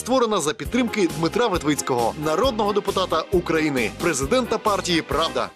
Створена за підтримки Дмитра Ветвицького, народного депутата України, президента партії Правда.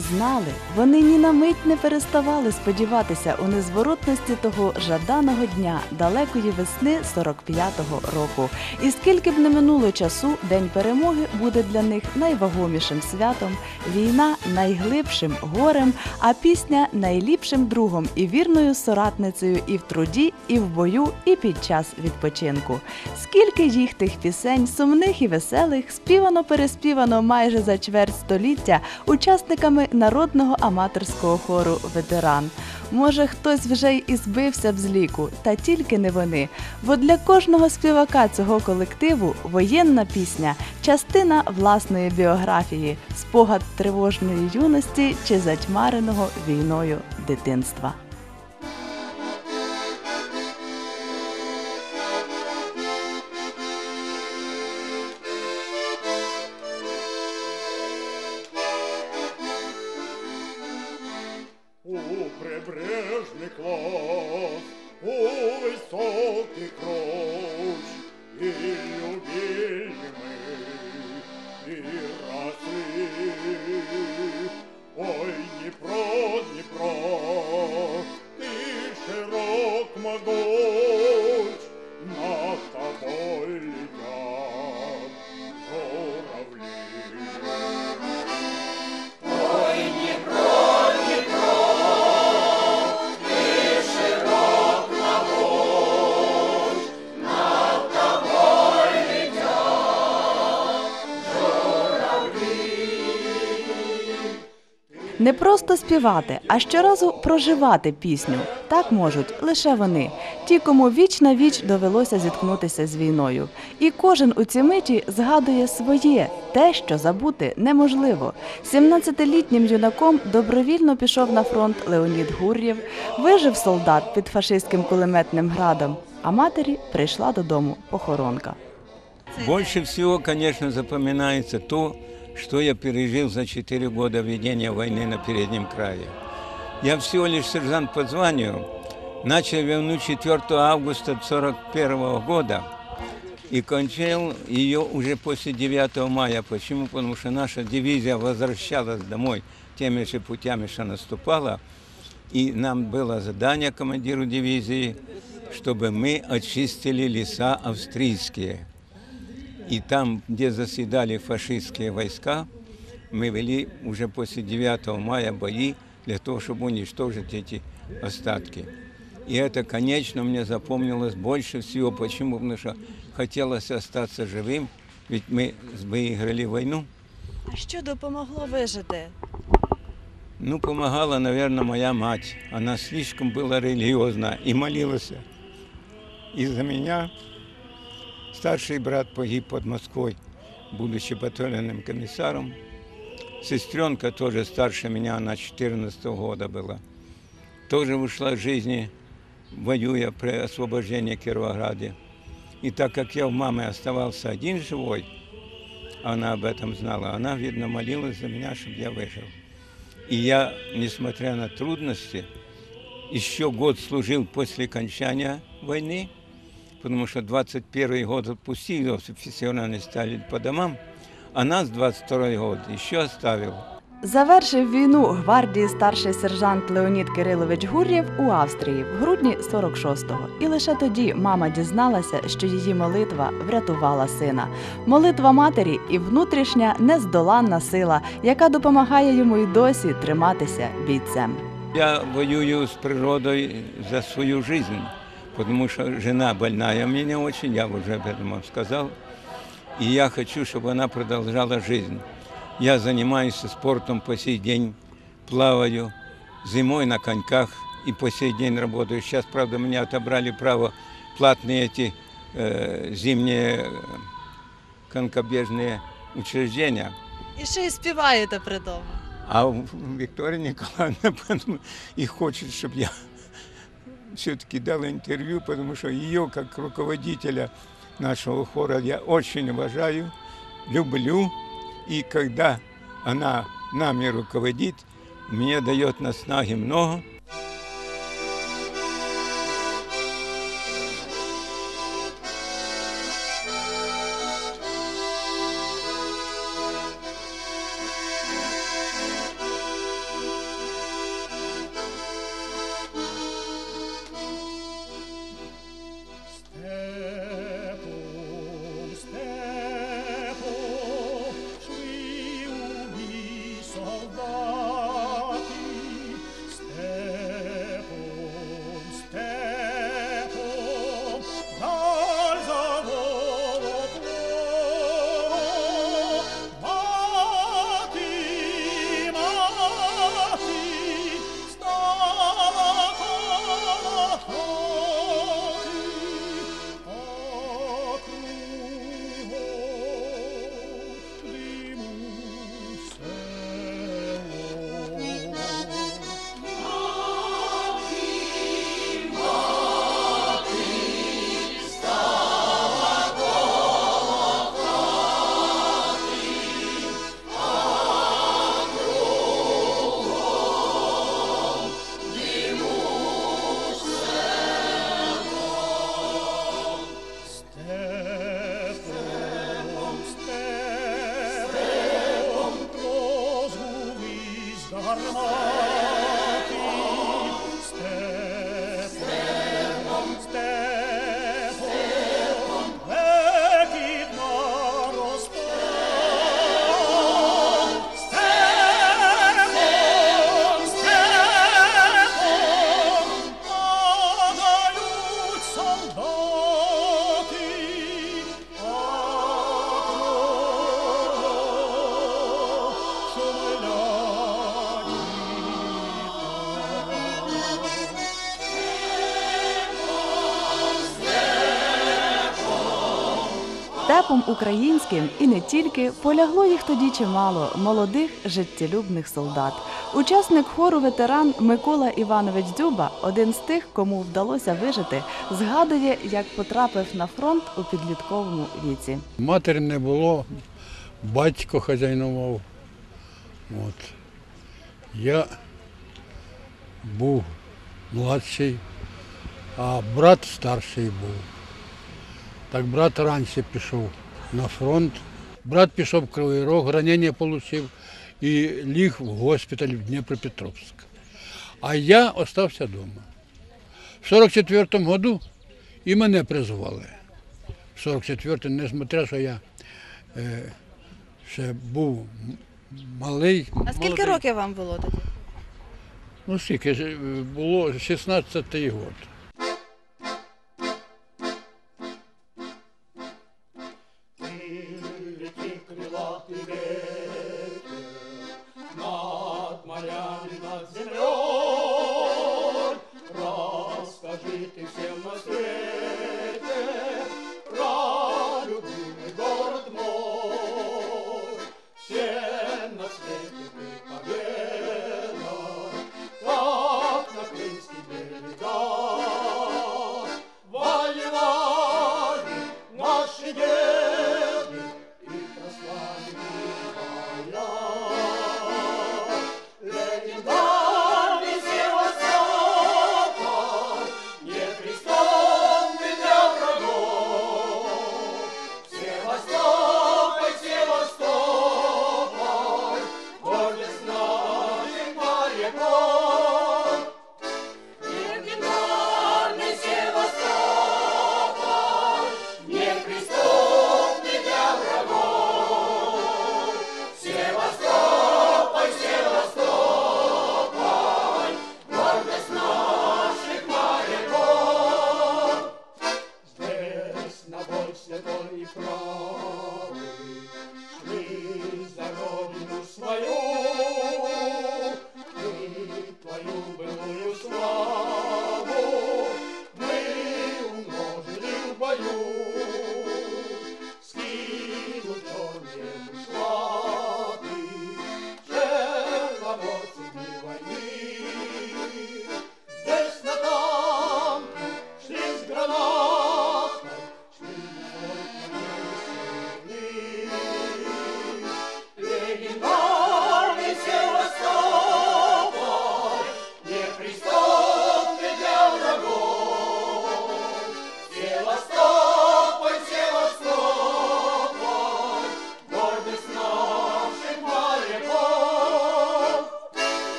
Знали, вони ні на мить не переставали сподіватися у незворотності того жаданого дня далекої весни 45-го року. І скільки б не минуло часу, день перемоги буде для них найвагомішим святом, війна найглибшим горем, а пісня найліпшим другом і вірною соратницею і в труді, і в бою, і під час відпочинку. Скільки їх тих пісень, сумних і веселих, співано переспівано майже за чверть століття учасниками народного аматорського хору Ветеран. Може, хтось вже й збився б з ліку, та тільки не вони. Бо для кожного співака цього колективу воєнна пісня частина власної біографії, спогад тривожної юності чи затьмареного війною дитинства. високий кроч, і любили ми, і Не просто співати, а щоразу проживати пісню. Так можуть лише вони, ті, кому віч на віч довелося зіткнутися з війною. І кожен у цій миті згадує своє, те, що забути неможливо. 17-літнім юнаком добровільно пішов на фронт Леонід Гур'єв, вижив солдат під фашистським кулеметним градом, а матері прийшла додому похоронка. Больше всего, конечно, запоминается то, что я пережил за 4 года ведения войны на переднем крае. Я всего лишь сержант по званию, начал войну 4 августа 1941 года и кончил ее уже после 9 мая. Почему? Потому что наша дивизия возвращалась домой теми же путями, что наступала. И нам было задание командиру дивизии, чтобы мы очистили леса австрийские. И там, где заседали фашистские войска, мы вели уже после 9 мая бои для того, чтобы уничтожить эти остатки. И это, конечно, мне запомнилось больше всего. Почему? Потому что хотелось остаться живым, ведь мы выиграли войну. А що допомогло вижити? Ну, помогала, наверное, моя мать. Она слишком была религиозна и молилась. И за меня старший брат погиб под Москвой, будучи батальонным комиссаром. Сестренка тоже старше меня, она 14 года была. тоже ушла из жизни, воюя при освобождении Кировограде. И так как я у мамы оставался один живой, она об этом знала, она, видно, молилась за меня, чтобы я выжил. И я, несмотря на трудности, еще год служил после окончания войны, потому что 21 год отпустили, официально стали по домам, а нас 22 год еще оставил. Завершив війну гвардії старший сержант Леонід Кирилович Гур'єв у Австрії в грудні 46-го. І лише тоді мама дізналася, що її молитва врятувала сина. Молитва матері і внутрішня нездоланна сила, яка допомагає йому й досі триматися бійцем. Я воюю с природой за свою жизнь, потому что жена больная у меня очень, я уже об этом вам сказал. И я хочу, чтобы она продолжала жизнь. Я занимаюсь спортом по сей день, плаваю, зимой на коньках и по сей день работаю. Сейчас, правда, меня отобрали право платные эти э, зимние э, конькобежные учреждения. І ще й співаєте при тому. А Виктория Николаевна поэтому и хочет, чтобы я все-таки дал интервью, потому что ее, как руководителя нашего хора, я очень уважаю, люблю. И когда она нами руководит, мне дает наснаги много. Українським і не тільки полягло їх тоді чимало молодих життєлюбних солдат. Учасник хору ветеран Микола Іванович Дзюба, один з тих, кому вдалося вижити, згадує, як потрапив на фронт у підлітковому віці. Матері не було, батько хазяйнував. От. Я був младший, а брат старший був. Так брат раніше пішов на фронт. Брат пішов в Кривий Рог, ранення отримав і ліг в госпіталь в Дніпропетровськ. А я залишився вдома. В 44-му году і мене призвали. В 44-му, несмотря, що я е, ще був малий. А скільки молодий. років вам було тоді? Ну, скільки е, було 16-й год.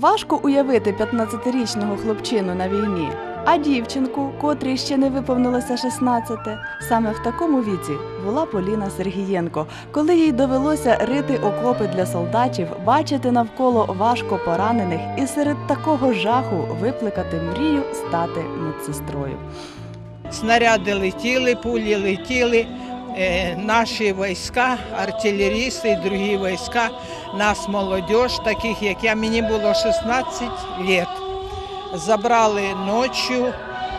Важко уявити 15-річного хлопчину на війні, а дівчинку, котрій ще не виповнилося 16, саме в такому віці була Поліна Сергієнко, коли їй довелося рити окопи для солдатів, бачити навколо важко поранених і серед такого жаху викликати мрію стати медсестрою. Снаряди летіли, пулі летіли. Е, Наші війська, артилерісти і другі війська, нас молодіж, таких як я, мені було 16 років. Забрали ночі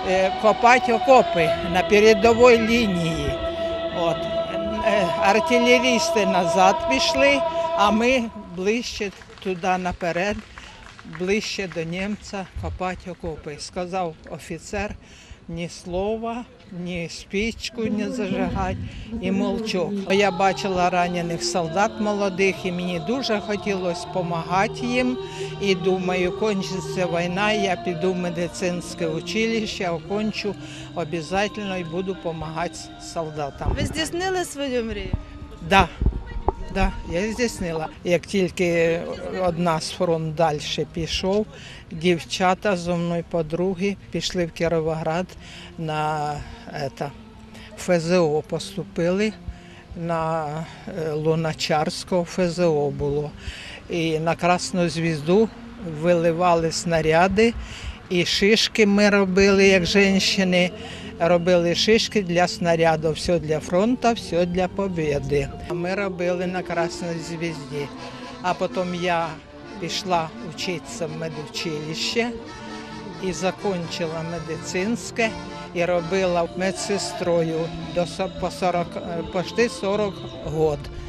е, копати окопи на передовій лінії. От. Е, Артилерісти назад пішли, а ми ближче туди наперед, ближче до німця копати окопи. Сказав офіцер, ні слова, ні спічку не зажигати і молчок. Я бачила ранених солдат молодих, і мені дуже хотілося допомагати їм. І думаю, кончиться війна, я піду в медицинське училище, окончу обов'язково і буду допомагати солдатам. Ви здійснили свою мрію? Да, да, я здійснила. Як тільки одна з фронт далі пішов, дівчата зо мною подруги пішли в Кіровоград на это, ФЗО поступили. На е, Луначарського ФЗО було. І на Красну звізду виливали снаряди, і шишки ми робили, як жінки. Робили шишки для снаряду, все для фронту, все для побіди. Ми робили на Красній звізді. А потім я пішла вчитися в медучилище і закінчила медицинське і робила медсестрою до по 40, е, почти 40 років.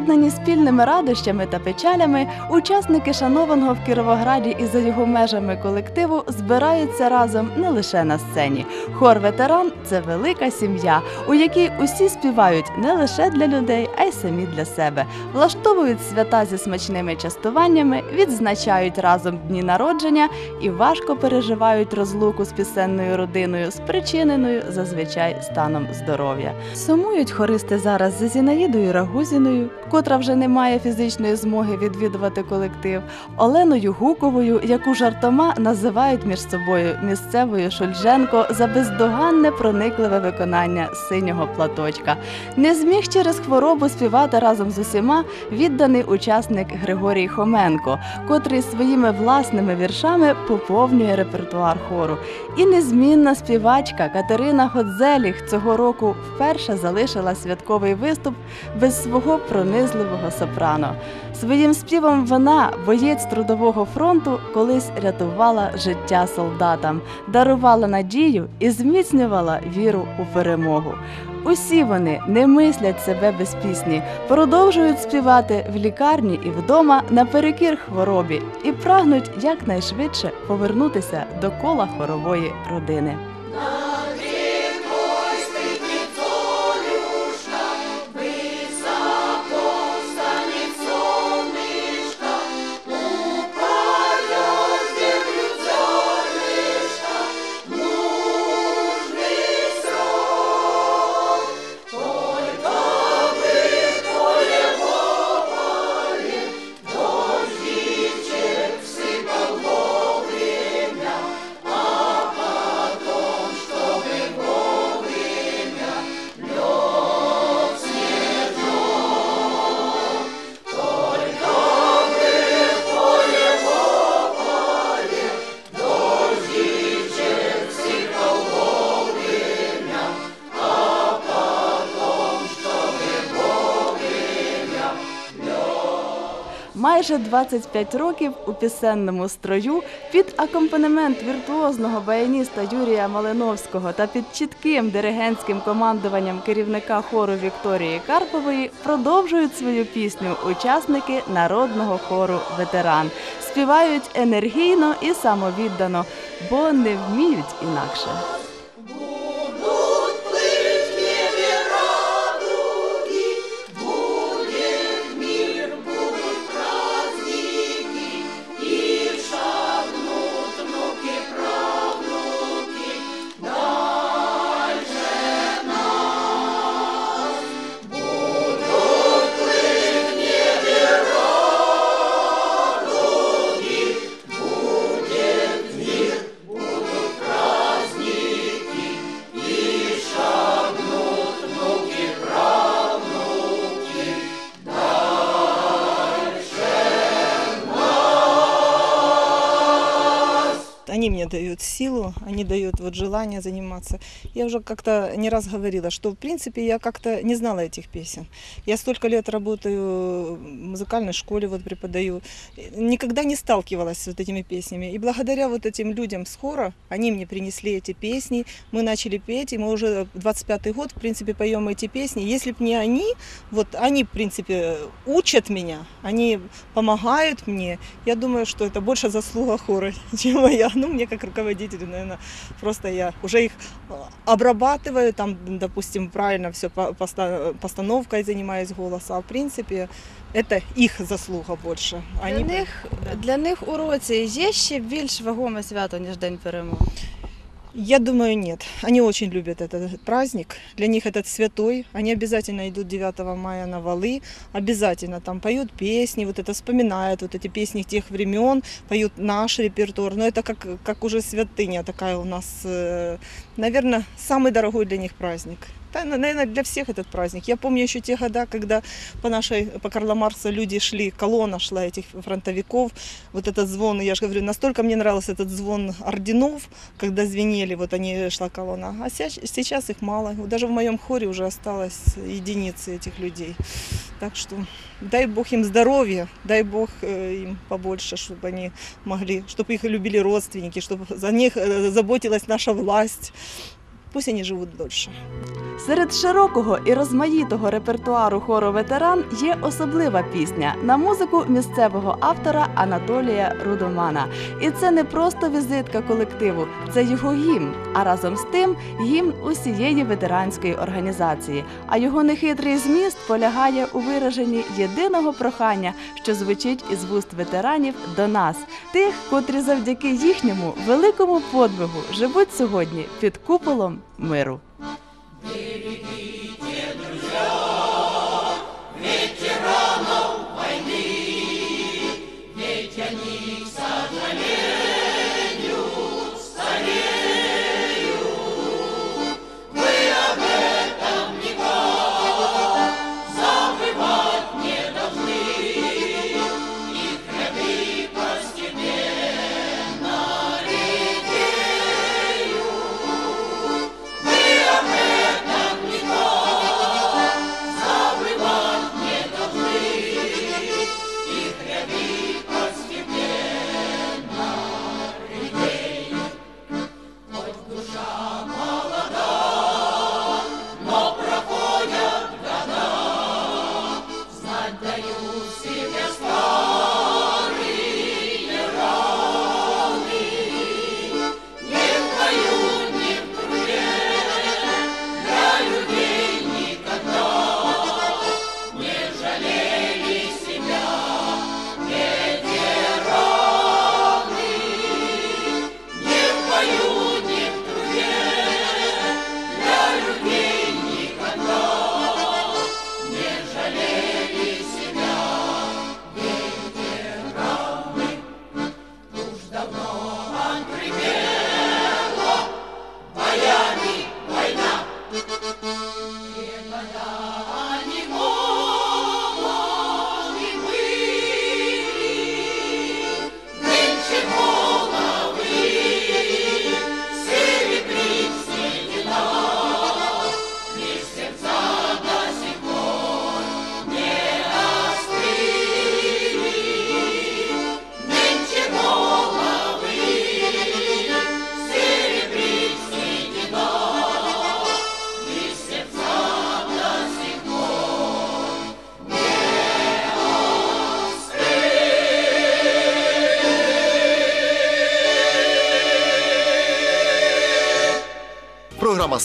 Поєднані спільними радощами та печалями, учасники шанованого в Кіровограді і за його межами колективу збираються разом не лише на сцені. Хор ветеран це велика сім'я, у якій усі співають не лише для людей, а й самі для себе. Влаштовують свята зі смачними частуваннями, відзначають разом дні народження і важко переживають розлуку з пісенною родиною, спричиненою зазвичай станом здоров'я. Сумують хористи зараз за Зінаїдою Рагузіною, котра вже не має фізичної змоги відвідувати колектив, Оленою Гуковою, яку жартома називають між собою місцевою Шульженко за бездоганне проникливе виконання синього платочка. Не зміг через хворобу співати разом з усіма відданий учасник Григорій Хоменко, котрий своїми власними віршами поповнює репертуар хору. І незмінна співачка Катерина Годзеліх цього року вперше залишила святковий виступ без свого пронизливого сопрано. Своїм співом вона, боєць трудового фронту, колись рятувала життя солдатам, дарувала надію і зміцнювала віру у перемогу. Усі вони не мислять себе без пісні, продовжують співати в лікарні і вдома наперекір хворобі і прагнуть якнайшвидше повернутися до кола хорової родини. Майже 25 років у пісенному строю під акомпанемент віртуозного баяніста Юрія Малиновського та під чітким диригентським командуванням керівника хору Вікторії Карпової продовжують свою пісню учасники народного хору Ветеран. Співають енергійно і самовіддано, бо не вміють інакше. Дают силу, они дают вот желание заниматься. Я уже как-то не раз говорила, что в принципе я как-то не знала этих песен. Я столько лет работаю в музыкальной школе, вот преподаю. Никогда не сталкивалась с вот этими песнями. И благодаря вот этим людям с хора, они мне принесли эти песни, мы начали петь, и мы уже 25-й год, в принципе, поем эти песни. Если бы не они, вот они, в принципе, учат меня, они помогают мне. Я думаю, что это больше заслуга хора, чем моя. Ну, мне как руководителю, наверное, просто я уже их э, обрабатываю, там, допустим, правильно все постановкой занимаюсь голоса. А в принципе, это их заслуга больше. Для Они них, для них у році є ще більш вагоме свято, ніж День перемоги. Я думаю, нет. Они очень любят этот праздник. Для них этот святой. Они обязательно идут 9 мая на валы. Обязательно там поют песни, вот это вспоминают, вот эти песни тех времен, поют наш репертуар. Но это как, как уже святыня такая у нас, наверное, самый дорогой для них праздник. Да, наверное, для всех этот праздник. Я помню еще те года, когда по нашей, по Карла Маркса люди шли, колонна шла этих фронтовиков, вот этот звон, я же говорю, настолько мне нравился этот звон орденов, когда звенели, вот они шла колонна. А ся- сейчас их мало. Вот Даже в моем хоре уже осталось единицы этих людей. Так что дай Бог им здоровья, дай Бог э, им побольше, чтобы они могли, чтобы их любили родственники, чтобы за них э, заботилась наша власть. Пусть они живут дольше. Серед широкого і розмаїтого репертуару хору ветеран є особлива пісня на музику місцевого автора Анатолія Рудомана. І це не просто візитка колективу, це його гімн. А разом з тим гімн усієї ветеранської організації. А його нехитрий зміст полягає у вираженні єдиного прохання, що звучить із вуст ветеранів до нас, тих, котрі завдяки їхньому великому подвигу живуть сьогодні під куполом número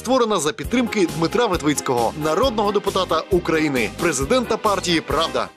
створена за підтримки Дмитра Ветвицького, народного депутата України, президента партії Правда.